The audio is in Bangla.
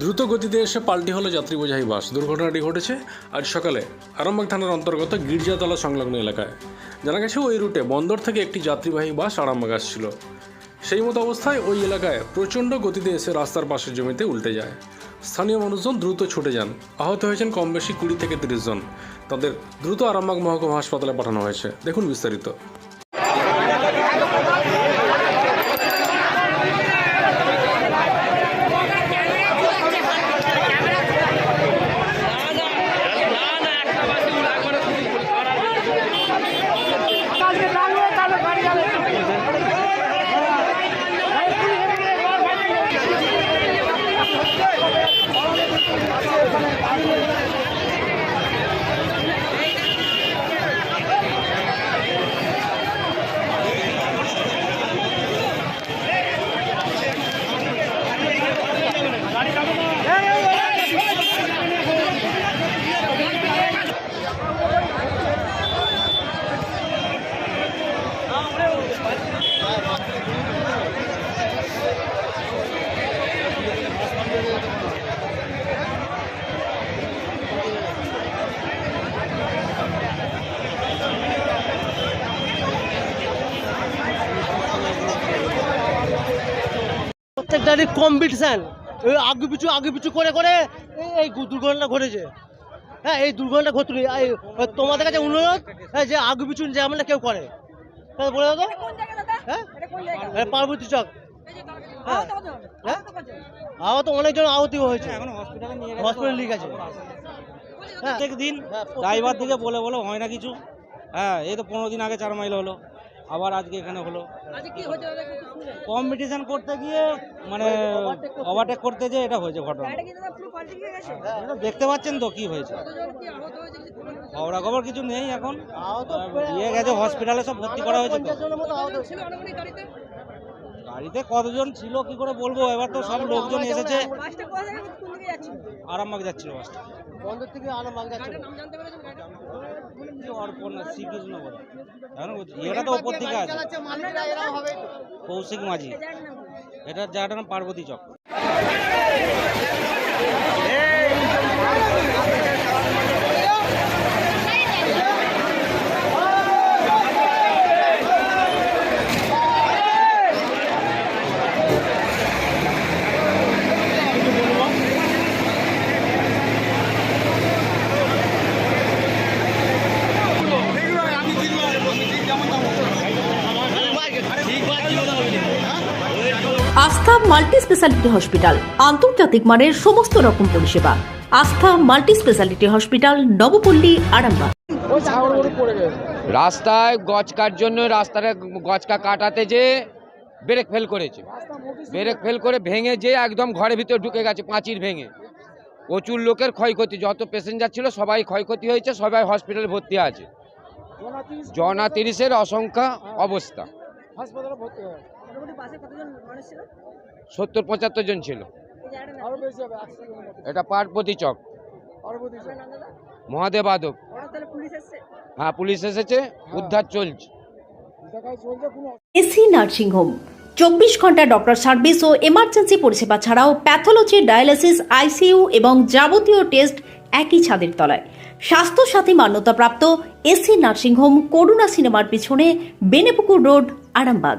দ্রুত গতিতে এসে পাল্টি হলো যাত্রী বোঝাই বাস। দুর্ঘটনাটি ঘটেছে আজ সকালে আরামবাগ থানার অন্তর্গত গির্জাতলা সংলগ্ন এলাকায়। জানা গেছে ওই রুটে বন্দর থেকে একটি যাত্রীবাহী বাস আরামবাগ আসছিল। সেই মতো অবস্থায় ওই এলাকায় প্রচণ্ড গতিতে এসে রাস্তার পাশের জমিতে উল্টে যায়। স্থানীয় মানুষজন দ্রুত ছুটে যান। আহত হয়েছেন কম বেশি কুড়ি থেকে তিরিশ জন। তাদের দ্রুত আরামবাগ মহকুমা হাসপাতালে পাঠানো হয়েছে। দেখুন বিস্তারিত। প্রত্যেকটারই কম্পিটিশান এই আগে পিছু আগে পিছু করে করে এই- এই দুর্ঘটনা ঘটেছে। হ্যাঁ এই দুর্ঘটনা ঘটল এই তোমাদের কাছে অনুরোধ হ্যাঁ, যে আগে পিছু যেমন কেউ করে। হ্যাঁ বলে দাও হ্যাঁ? হ্যাঁ, পার্বতী চক। হ্যাঁ। হ্যাঁ? আহত অনেকজন আহত হয়েছে। এখন হসপিটালে নিয়ে গেছে হ্যাঁ। প্রত্যেক দিন হ্যাঁ, ড্রাইভার থেকে বলে বলে হয় না কিছু। হ্যাঁ এই তো পনেরো দিন আগে চার মাইল হলো। আবার আজকে এখানে হলো। কম্পিটিশন করতে গিয়ে মানে ওভারটেক করতে যে এটা হয়েছে ঘটনা। দেখতে পাচ্ছেন তো কি হয়েছে। খবরা খবর কিছু নেই এখন। ইয়ে গেছে হসপিটালে সব ভর্তি করা হয়েছে গাড়িতে কতজন ছিল কি করে বলব? এবার তো সব লোকজন এসেছে। আরামবাগ যাচ্ছিল বাসটা। বন্দর থেকে আলো মাল যাচ্ছে কি অর্পণ না শ্রীকৃষ্ণ বলে এখন এটা তো ওপর থেকে আছে। কৌশিক মাঝি। এটা জায়গাটার নাম পার্বতী চক। আস্থা মাল্টি স্পেশালিটি হসপিটাল, আন্তর্জাতিক মানের সমস্ত রকম পরিষেবা। Astha multi speciality hospital, Nabapalli, Arambagh. রাস্তায় কাটার জন্য রাস্তাটা গছকা কাটাতে যে ব্রেক ফেল করেছে। ব্রেক ফেল করে ভেঙে যে একদম ঘরের ভিতরে ঢুকে গেছে, পাঁচির ভেঙে। প্রচুর লোকের ক্ষয়ক্ষতি, যত প্যাসেঞ্জার ছিল সবাই ক্ষয়ক্ষতি হয়েছে, সবাই হসপিটালে ভর্তি আছে। জনা তিরিশের অসংখ্যা অবস্থা। সত্তর পঁচাত্তর জন ছিল। এটা পার্বতী চক। মহাদেব আদব। হ্যাঁ পুলিশ এসেছে উদ্ধার চলছে। AC nursing home. চব্বিশ ঘণ্টা ডক্টর সার্ভিস ও এমার্জেন্সি পরিষেবা ছাড়াও প্যাথোলজি ডায়ালিসিস আইসিইউ এবং যাবতীয় টেস্ট একই ছাদের তলায়। স্বাস্থ্যসাথী মান্যতাপ্রাপ্ত এসি নার্সিংহোম করুণা সিনেমার পিছনে বেনেপুকুর রোড আরামবাগ।